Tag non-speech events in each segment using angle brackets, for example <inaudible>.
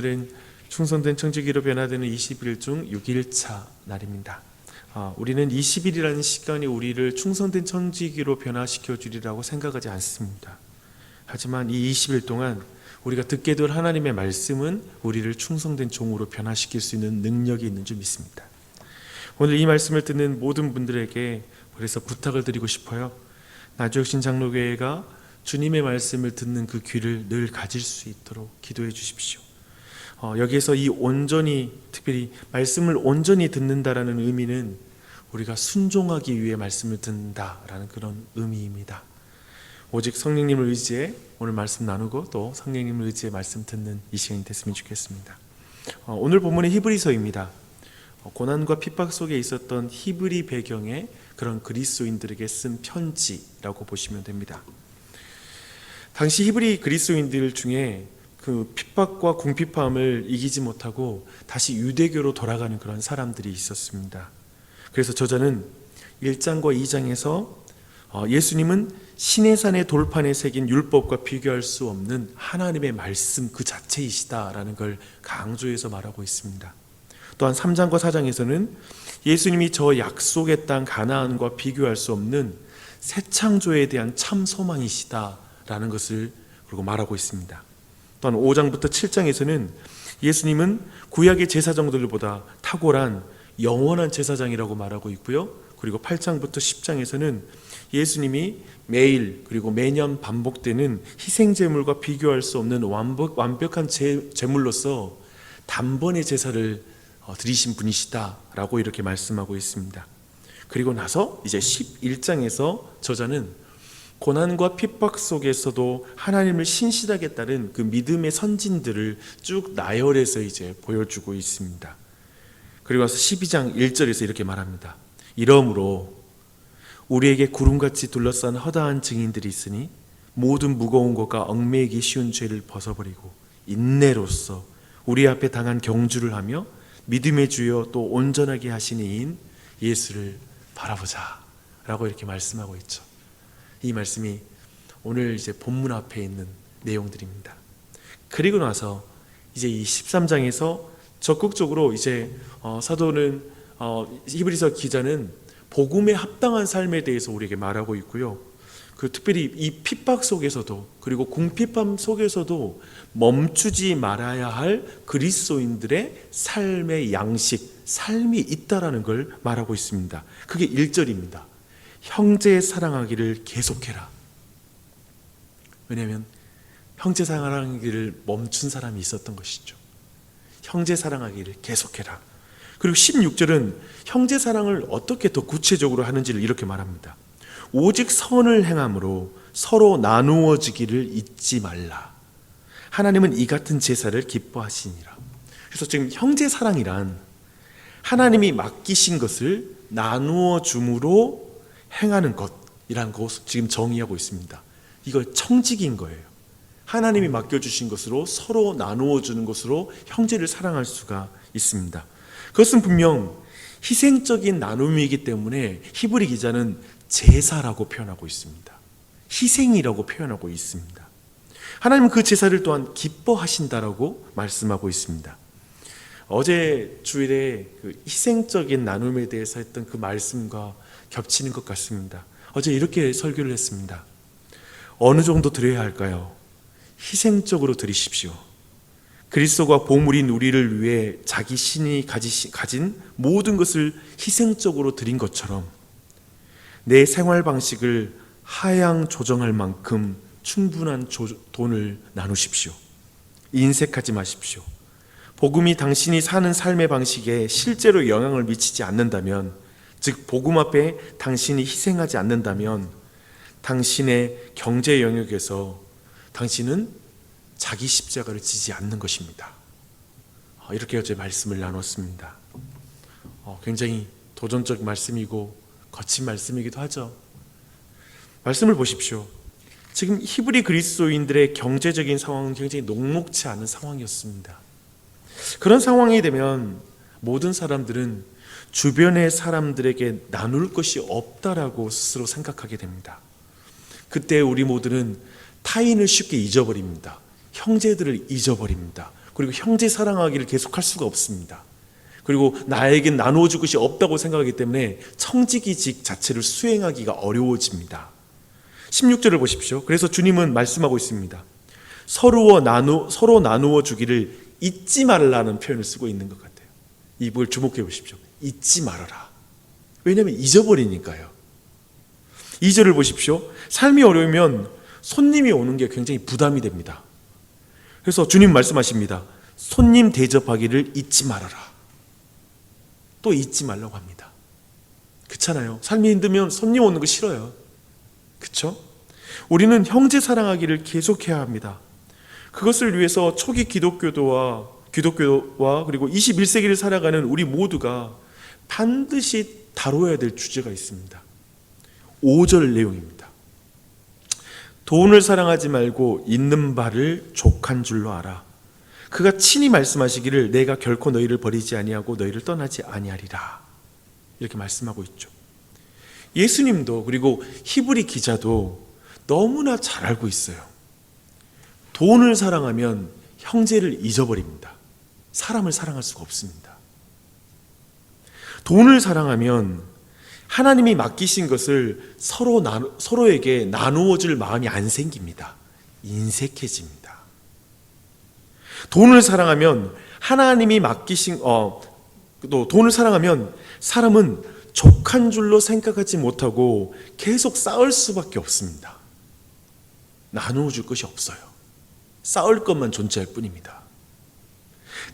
오늘은 충성된 청지기로 변화되는 20일 중 6일차 날입니다. 아, 우리는 20일이라는 시간이 우리를 충성된 청지기로 변화시켜 주리라고 생각하지 않습니다. 하지만 이 20일 동안 우리가 듣게 될 하나님의 말씀은 우리를 충성된 종으로 변화시킬 수 있는 능력이 있는 줄 믿습니다. 오늘 이 말씀을 듣는 모든 분들에게 그래서 부탁을 드리고 싶어요. 나주혁신 장로교회가 주님의 말씀을 듣는 그 귀를 늘 가질 수 있도록 기도해 주십시오. 어, 여기에서 이 온전히 특별히 말씀을 온전히 듣는다라는 의미는 우리가 순종하기 위해 말씀을 듣는다라는 그런 의미입니다. 오직 성령님을 의지해 오늘 말씀 나누고 또 성령님을 의지해 말씀 듣는 이 시간이 됐으면 좋겠습니다. 어, 오늘 본문은 히브리서입니다. 어, 고난과 핍박 속에 있었던 히브리 배경의 그런 그리스도인들에게 쓴 편지라고 보시면 됩니다. 당시 히브리 그리스도인들 중에 그 핍박과 궁핍함을 이기지 못하고 다시 유대교로 돌아가는 그런 사람들이 있었습니다. 그래서 저자는 1장과 2장에서 어, 예수님은 시내산의 돌판에 새긴 율법과 비교할 수 없는 하나님의 말씀 그 자체이시다라는 걸 강조해서 말하고 있습니다. 또한 3장과 4장에서는 예수님이 저 약속의 땅 가나안과 비교할 수 없는 새 창조에 대한 참 소망이시다라는 것을 그리고 말하고 있습니다. 또한 5장부터 7장에서는 예수님은 구약의 제사장들보다 탁월한 영원한 제사장이라고 말하고 있고요. 그리고 8장부터 10장에서는 예수님이 매일 그리고 매년 반복되는 희생 제물과 비교할 수 없는 완벽, 완벽한 제, 제물로서 단번에 제사를 어, 드리신 분이시다라고 이렇게 말씀하고 있습니다. 그리고 나서 이제 11장에서 저자는 고난과 핍박 속에서도 하나님을 신실하게 따른 그 믿음의 선진들을 쭉 나열해서 이제 보여주고 있습니다. 그리고 나서 12장 1절에서 이렇게 말합니다. 이러므로 우리에게 구름같이 둘러싼 허다한 증인들이 있으니 모든 무거운 것과 얽매이기 쉬운 죄를 벗어버리고 인내로서 우리 앞에 당한 경주를 하며 믿음의 주여 또 온전하게 하신 이인 예수를 바라보자 라고 이렇게 말씀하고 있죠. 이 말씀이 오늘 이제 본문 앞에 있는 내용들입니다. 그리고 나서 이제 이 13장에서 적극적으로 이제 어, 사도는 어, 히브리서 기자는 복음에 합당한 삶에 대해서 우리에게 말하고 있고요. 그 특별히 이 핍박 속에서도 그리고 궁핍함 속에서도 멈추지 말아야 할 그리스도인들의 삶의 양식, 삶이 있다라는 걸 말하고 있습니다. 그게 1절입니다. 형제 사랑하기를 계속해라. 왜냐하면 형제 사랑하기를 멈춘 사람이 있었던 것이죠. 형제 사랑하기를 계속해라. 그리고 16절은 형제 사랑을 어떻게 더 구체적으로 하는지를 이렇게 말합니다. 오직 선을 행함으로 서로 나누어지기를 잊지 말라. 하나님은 이 같은 제사를 기뻐하시니라. 그래서 지금 형제 사랑이란 하나님이 맡기신 것을 나누어 줌으로 행하는 것이라는 것을 지금 정의하고 있습니다. 이걸 청직인 거예요. 하나님이 맡겨주신 것으로 서로 나누어 주는 것으로 형제를 사랑할 수가 있습니다. 그것은 분명 희생적인 나눔이기 때문에 히브리 기자는 제사라고 표현하고 있습니다. 희생이라고 표현하고 있습니다. 하나님은 그 제사를 또한 기뻐하신다라고 말씀하고 있습니다. 어제 주일에 그 희생적인 나눔에 대해서 했던 그 말씀과 겹치는 것 같습니다. 어제 이렇게 설교를 했습니다. 어느 정도 드려야 할까요? 희생적으로 드리십시오. 그리스도가 보물인 우리를 위해 자기 신이 가진 모든 것을 희생적으로 드린 것처럼 내 생활 방식을 하향 조정할 만큼 충분한 돈을 나누십시오. 인색하지 마십시오. 복음이 당신이 사는 삶의 방식에 실제로 영향을 미치지 않는다면, 즉, 복음 앞에 당신이 희생하지 않는다면, 당신의 경제 영역에서 당신은 자기 십자가를 지지 않는 것입니다. 어, 이렇게 어제 말씀을 나눴습니다. 어, 굉장히 도전적 말씀이고 거친 말씀이기도 하죠. 말씀을 보십시오. 지금 히브리 그리스도인들의 경제적인 상황은 굉장히 녹록치 않은 상황이었습니다. 그런 상황이 되면 모든 사람들은 주변의 사람들에게 나눌 것이 없다라고 스스로 생각하게 됩니다. 그때 우리 모두는 타인을 쉽게 잊어버립니다. 형제들을 잊어버립니다. 그리고 형제 사랑하기를 계속할 수가 없습니다. 그리고 나에겐 나누어 줄 것이 없다고 생각하기 때문에 청지기직 자체를 수행하기가 어려워집니다. 16절을 보십시오. 그래서 주님은 말씀하고 있습니다. 서로 나누 서로 나누어 주기를 잊지 말라는 표현을 쓰고 있는 것 같아요. 이걸 주목해 보십시오. 잊지 말아라. 왜냐하면 잊어버리니까요. 2절을 보십시오. 삶이 어려우면 손님이 오는 게 굉장히 부담이 됩니다. 그래서 주님 말씀하십니다. 손님 대접하기를 잊지 말아라. 또 잊지 말라고 합니다. 그렇잖아요. 삶이 힘들면 손님 오는 거 싫어요. 그렇죠? 우리는 형제 사랑하기를 계속해야 합니다. 그것을 위해서 초기 기독교도와 기독교와 그리고 21세기를 살아가는 우리 모두가 반드시 다뤄야 될 주제가 있습니다. 5절 내용입니다. 돈을 사랑하지 말고 있는 바를 족한 줄로 알아. 그가 친히 말씀하시기를 내가 결코 너희를 버리지 아니하고 너희를 떠나지 아니하리라. 이렇게 말씀하고 있죠. 예수님도 그리고 히브리 기자도 너무나 잘 알고 있어요. 돈을 사랑하면 형제를 잊어버립니다. 사람을 사랑할 수가 없습니다. 돈을 사랑하면 하나님이 맡기신 것을 서로 나누, 서로에게 나누어 줄 마음이 안 생깁니다. 인색해집니다. 돈을 사랑하면 하나님이 맡기신 어, 또 돈을 사랑하면 사람은 족한 줄로 생각하지 못하고 계속 싸울 수밖에 없습니다. 나누어 줄 것이 없어요. 싸울 것만 존재할 뿐입니다.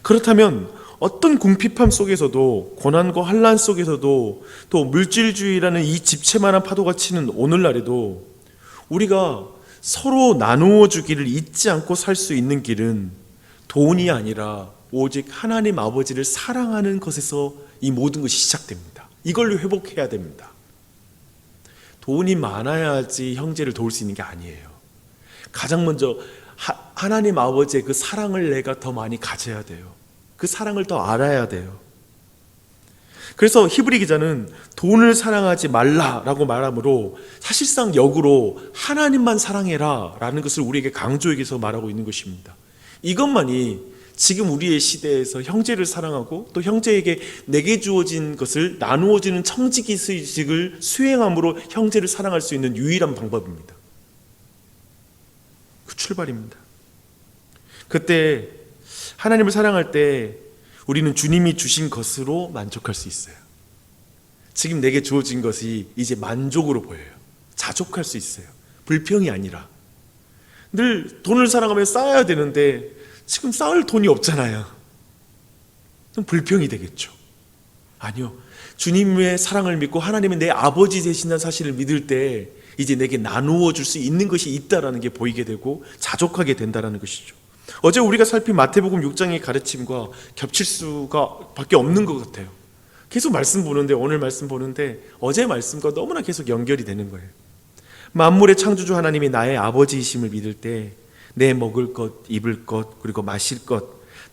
그렇다면 어떤 궁핍함 속에서도 고난과 환란 속에서도 또 물질주의라는 이 집채만한 파도가 치는 오늘날에도 우리가 서로 나누어 주기를 잊지 않고 살 수 있는 길은 돈이 아니라 오직 하나님 아버지를 사랑하는 것에서 이 모든 것이 시작됩니다. 이걸로 회복해야 됩니다. 돈이 많아야지 형제를 도울 수 있는 게 아니에요. 가장 먼저 하, 하나님 아버지의 그 사랑을 내가 더 많이 가져야 돼요. 그 사랑을 더 알아야 돼요. 그래서 히브리 기자는 돈을 사랑하지 말라라고 말하므로 사실상 역으로 하나님만 사랑해라 라는 것을 우리에게 강조해서 말하고 있는 것입니다. 이것만이 지금 우리의 시대에서 형제를 사랑하고 또 형제에게 내게 주어진 것을 나누어 주는 청지기식을 수행함으로 형제를 사랑할 수 있는 유일한 방법입니다. 그 출발입니다. 그때 하나님을 사랑할 때 우리는 주님이 주신 것으로 만족할 수 있어요. 지금 내게 주어진 것이 이제 만족으로 보여요. 자족할 수 있어요. 불평이 아니라. 늘 돈을 사랑하면 쌓아야 되는데 지금 쌓을 돈이 없잖아요. 그럼 불평이 되겠죠. 아니요. 주님의 사랑을 믿고 하나님은 내 아버지 되신다는 사실을 믿을 때 이제 내게 나누어 줄 수 있는 것이 있다라는 게 보이게 되고 자족하게 된다라는 것이죠. 어제 우리가 살핀 마태복음 6장의 가르침과 겹칠 수가 밖에 없는 것 같아요. 계속 말씀 보는데 오늘 말씀 보는데 어제 말씀과 너무나 계속 연결이 되는 거예요. 만물의 창조주 하나님이 나의 아버지이심을 믿을 때 내 먹을 것, 입을 것, 그리고 마실 것,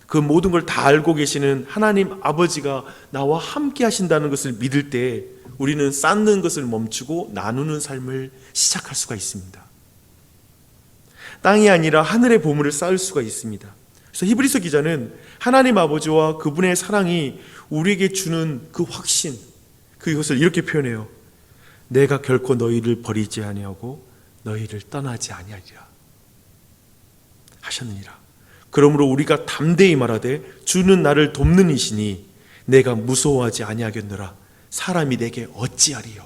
그 모든 걸 다 알고 계시는 하나님 아버지가 나와 함께 하신다는 것을 믿을 때 우리는 쌓는 것을 멈추고 나누는 삶을 시작할 수가 있습니다. 땅이 아니라 하늘의 보물을 쌓을 수가 있습니다. 그래서 히브리서 기자는 하나님 아버지와 그분의 사랑이 우리에게 주는 그 확신, 그것을 이렇게 표현해요. 내가 결코 너희를 버리지 아니하고 너희를 떠나지 아니하리라. 하셨느니라. 그러므로 우리가 담대히 말하되 주는 나를 돕는 이시니 내가 무서워하지 아니하겠노라. 사람이 내게 어찌하리요.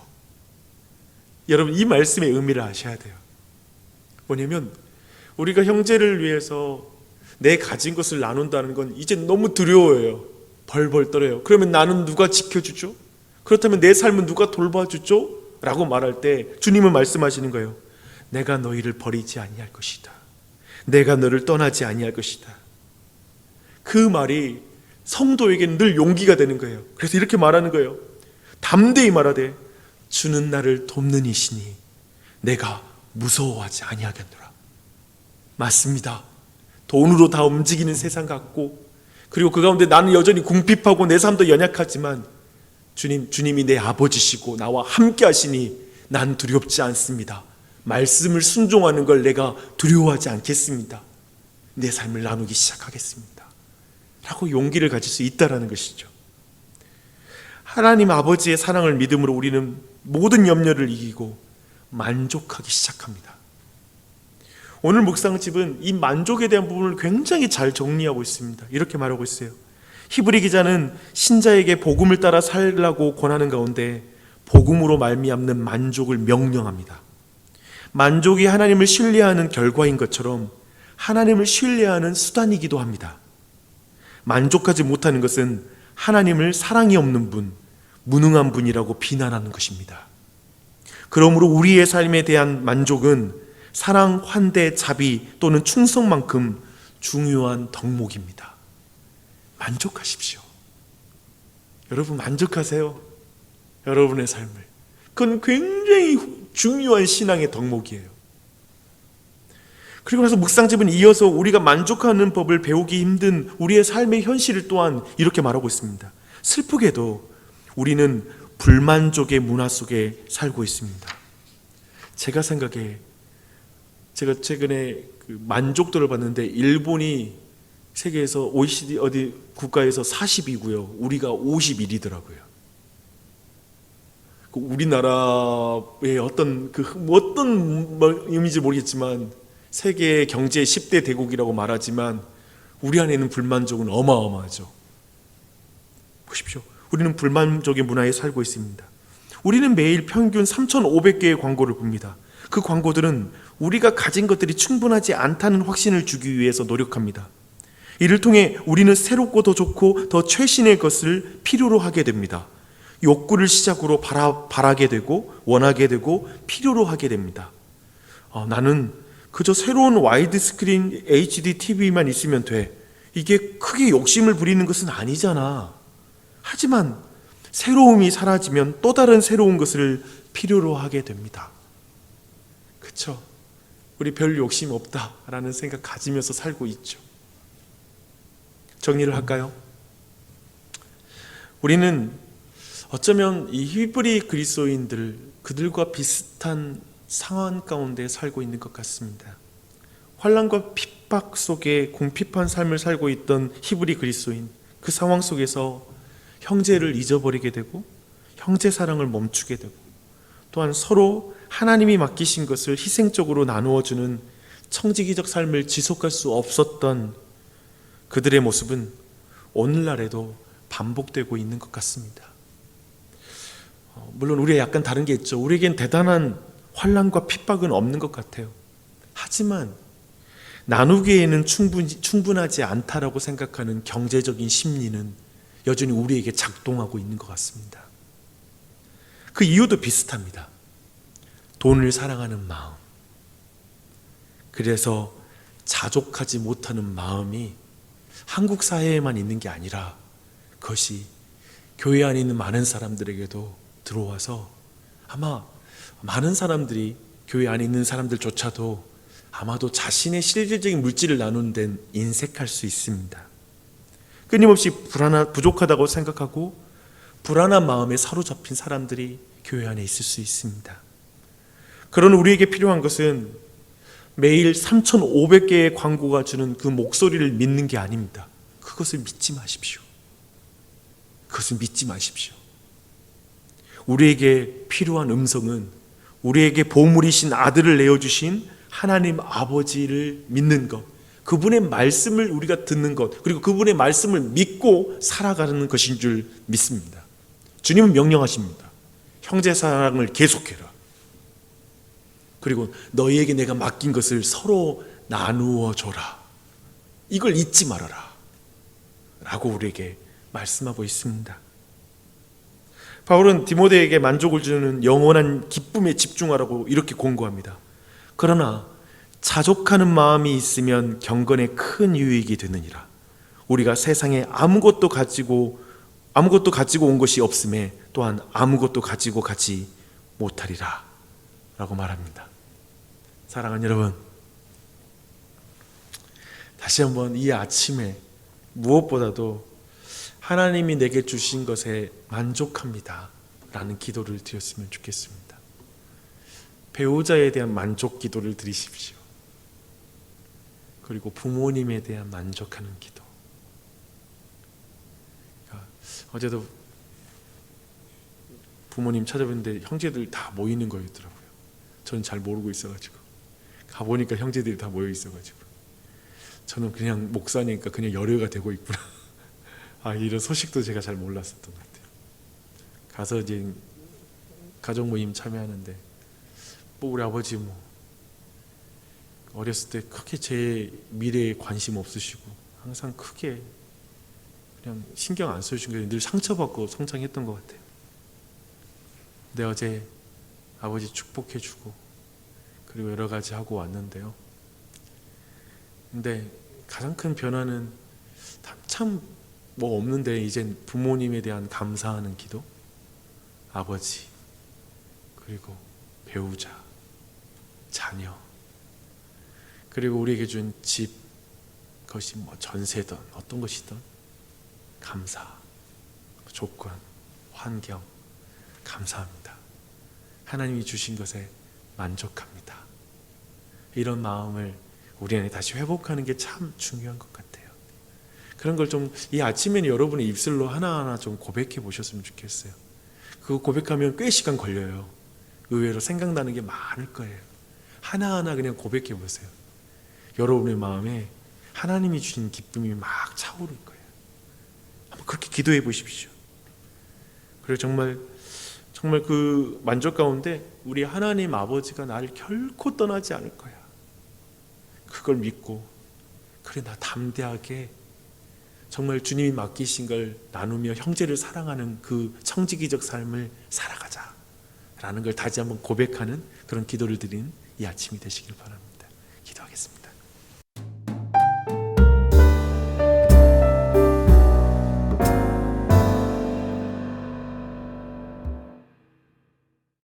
여러분 이 말씀의 의미를 아셔야 돼요. 뭐냐면 우리가 형제를 위해서 내 가진 것을 나눈다는 건 이제 너무 두려워요. 벌벌 떨어요. 그러면 나는 누가 지켜주죠? 그렇다면 내 삶은 누가 돌봐주죠? 라고 말할 때 주님은 말씀하시는 거예요. 내가 너희를 버리지 아니할 것이다. 내가 너를 떠나지 아니할 것이다. 그 말이 성도에게는 늘 용기가 되는 거예요. 그래서 이렇게 말하는 거예요. 담대히 말하되 주는 나를 돕는 이시니 내가 무서워하지 아니하겠노라. 맞습니다. 돈으로 다 움직이는 세상 같고 그리고 그 가운데 나는 여전히 궁핍하고 내 삶도 연약하지만 주님 주님이 내 아버지시고 나와 함께 하시니 난 두렵지 않습니다. 말씀을 순종하는 걸 내가 두려워하지 않겠습니다. 내 삶을 나누기 시작하겠습니다. 라고 용기를 가질 수 있다라는 것이죠. 하나님 아버지의 사랑을 믿음으로 우리는 모든 염려를 이기고 만족하기 시작합니다. 오늘 묵상집은 이 만족에 대한 부분을 굉장히 잘 정리하고 있습니다. 이렇게 말하고 있어요. 히브리 기자는 신자에게 복음을 따라 살라고 권하는 가운데 복음으로 말미암는 만족을 명령합니다. 만족이 하나님을 신뢰하는 결과인 것처럼 하나님을 신뢰하는 수단이기도 합니다. 만족하지 못하는 것은 하나님을 사랑이 없는 분, 무능한 분이라고 비난하는 것입니다. 그러므로 우리의 삶에 대한 만족은 사랑, 환대, 자비 또는 충성만큼 중요한 덕목입니다. 만족하십시오. 여러분 만족하세요. 여러분의 삶을. 그건 굉장히 중요한 신앙의 덕목이에요. 그리고 나서 묵상집은 이어서 우리가 만족하는 법을 배우기 힘든 우리의 삶의 현실을 또한 이렇게 말하고 있습니다. 슬프게도 우리는 불만족의 문화 속에 살고 있습니다. 제가 생각에 제가 최근에 그 만족도를 봤는데 일본이 세계에서 OECD 어디 국가에서 40이고요. 우리가 51이더라고요. 그 우리나라의 어떤 그 어떤 뭐 의미인지 모르겠지만 세계 경제 10대 대국이라고 말하지만 우리 안에 는 불만족은 어마어마하죠. 보십시오. 우리는 불만족의 문화에 살고 있습니다. 우리는 매일 평균 3,500개의 광고를 봅니다. 그 광고들은 우리가 가진 것들이 충분하지 않다는 확신을 주기 위해서 노력합니다. 이를 통해 우리는 새롭고 더 좋고 더 최신의 것을 필요로 하게 됩니다. 욕구를 시작으로 바라, 바라게 되고 원하게 되고 필요로 하게 됩니다. 어, 나는 그저 새로운 와이드 스크린 HD TV만 있으면 돼. 이게 크게 욕심을 부리는 것은 아니잖아. 하지만 새로움이 사라지면 또 다른 새로운 것을 필요로 하게 됩니다. 그쵸? 우리 별 욕심 없다라는 생각 가지면서 살고 있죠. 정리를 할까요? 우리는 어쩌면 이 히브리 그리스도인들 그들과 비슷한 상황 가운데 살고 있는 것 같습니다. 환란과 핍박 속에 궁핍한 삶을 살고 있던 히브리 그리스도인 그 상황 속에서 형제를 잊어버리게 되고 형제 사랑을 멈추게 되고 또한 서로 하나님이 맡기신 것을 희생적으로 나누어 주는 청지기적 삶을 지속할 수 없었던 그들의 모습은 오늘날에도 반복되고 있는 것 같습니다. 어, 물론 우리가 약간 다른 게 있죠. 우리에겐 대단한 환란과 핍박은 없는 것 같아요. 하지만 나누기에는 충분, 충분하지 않다라고 생각하는 경제적인 심리는 여전히 우리에게 작동하고 있는 것 같습니다. 그 이유도 비슷합니다. 돈을 사랑하는 마음. 그래서 자족하지 못하는 마음이 한국 사회에만 있는 게 아니라 그것이 교회 안에 있는 많은 사람들에게도 들어와서 아마 많은 사람들이 교회 안에 있는 사람들조차도 아마도 자신의 실질적인 물질을 나누는 데는 인색할 수 있습니다. 끊임없이 불안하, 부족하다고 생각하고 불안한 마음에 사로잡힌 사람들이 교회 안에 있을 수 있습니다. 그런 우리에게 필요한 것은 매일 3,500개의 광고가 주는 그 목소리를 믿는 게 아닙니다. 그것을 믿지 마십시오. 그것을 믿지 마십시오. 우리에게 필요한 음성은 우리에게 보물이신 아들을 내어주신 하나님 아버지를 믿는 것, 그분의 말씀을 우리가 듣는 것, 그리고 그분의 말씀을 믿고 살아가는 것인 줄 믿습니다. 주님은 명령하십니다. 형제 사랑을 계속해라. 그리고 너희에게 내가 맡긴 것을 서로 나누어 줘라. 이걸 잊지 말아라. 라고 우리에게 말씀하고 있습니다. 바울은 디모데에게 만족을 주는 영원한 기쁨에 집중하라고 이렇게 공고합니다. 그러나 자족하는 마음이 있으면 경건에 큰 유익이 되느니라. 우리가 세상에 아무것도 가지고 아무것도 가지고 온 것이 없음에 또한 아무것도 가지고 가지 못하리라. 라고 말합니다. 사랑하는 여러분, 다시 한번 이 아침에 무엇보다도 하나님이 내게 주신 것에 만족합니다. 라는 기도를 드렸으면 좋겠습니다. 배우자에 대한 만족 기도를 드리십시오. 그리고 부모님에 대한 만족하는 기도. 어제도 부모님 찾아뵀는데 형제들 다 모이는 거였더라고요. 저는 잘 모르고 있어가지고 가보니까 형제들이 다 모여 있어가지고 저는 그냥 목사니까 그냥 열애가 되고 있구나. <laughs> 아 이런 소식도 제가 잘 몰랐었던 것 같아요. 가서 이제 가족 모임 참여하는데 뭐 우리 아버지 뭐 어렸을 때 크게 제 미래에 관심 없으시고 항상 크게 그냥 신경 안 써주신 거예요. 늘 상처받고 성장했던 것 같아요. 근데 어제 아버지 축복해주고 그리고 여러 가지 하고 왔는데요. 근데 가장 큰 변화는 참 뭐 없는데 이젠 부모님에 대한 감사하는 기도, 아버지 그리고 배우자, 자녀 그리고 우리에게 준 집, 그것이 뭐 전세든 어떤 것이든 감사, 조건, 환경 감사합니다. 하나님이 주신 것에 만족합니다. 이런 마음을 우리 안에 다시 회복하는 게 참 중요한 것 같아요. 그런 걸 좀 이 아침에는 여러분의 입술로 하나하나 좀 고백해 보셨으면 좋겠어요. 그거 고백하면 꽤 시간 걸려요. 의외로 생각나는 게 많을 거예요. 하나하나 그냥 고백해 보세요. 여러분의 마음에 하나님이 주신 기쁨이 막 차오를 거예요. 그렇게 기도해 보십시오. 그리고 정말 정말 그 만족 가운데 우리 하나님 아버지가 나를 결코 떠나지 않을 거야. 그걸 믿고 그래 나 담대하게 정말 주님이 맡기신 걸 나누며 형제를 사랑하는 그 청지기적 삶을 살아가자. 라는 걸 다시 한번 고백하는 그런 기도를 드린 이 아침이 되시길 바랍니다. 기도하겠습니다.